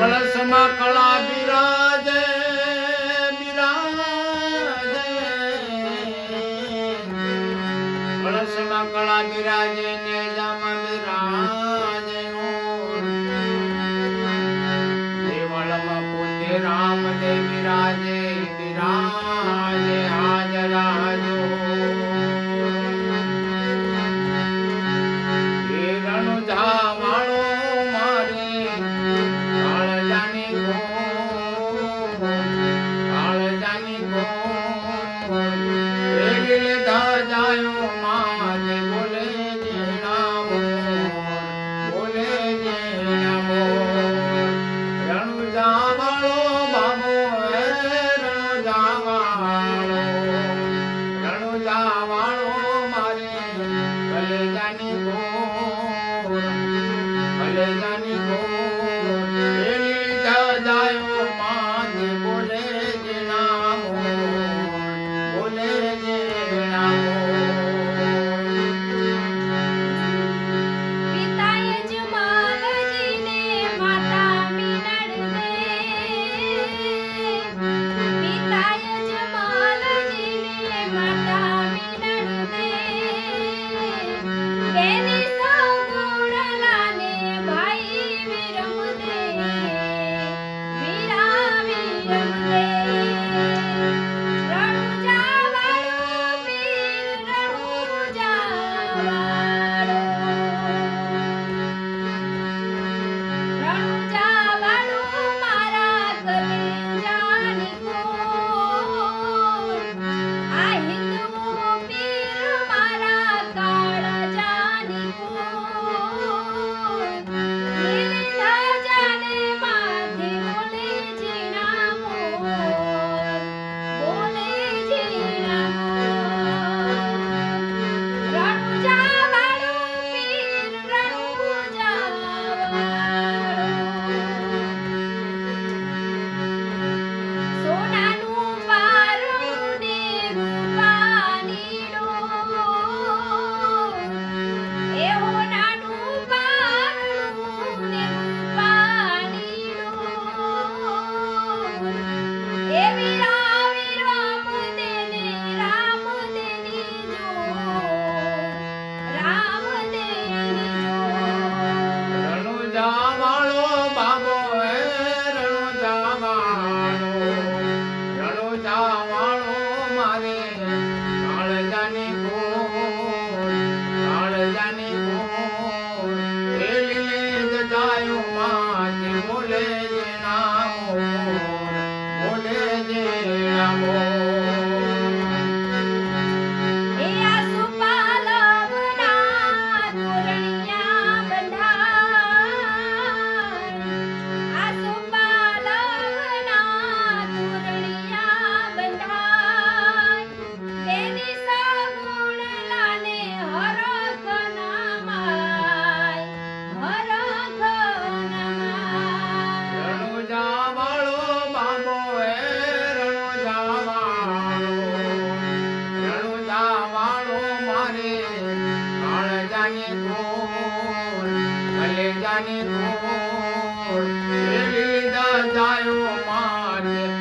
કળશમાં કળા બિરાજે બિરાજે. કળશમાં કળા બિરાજે ને જામાં બિરાજે Mm-hmm. જાની લીધા જાયો મારે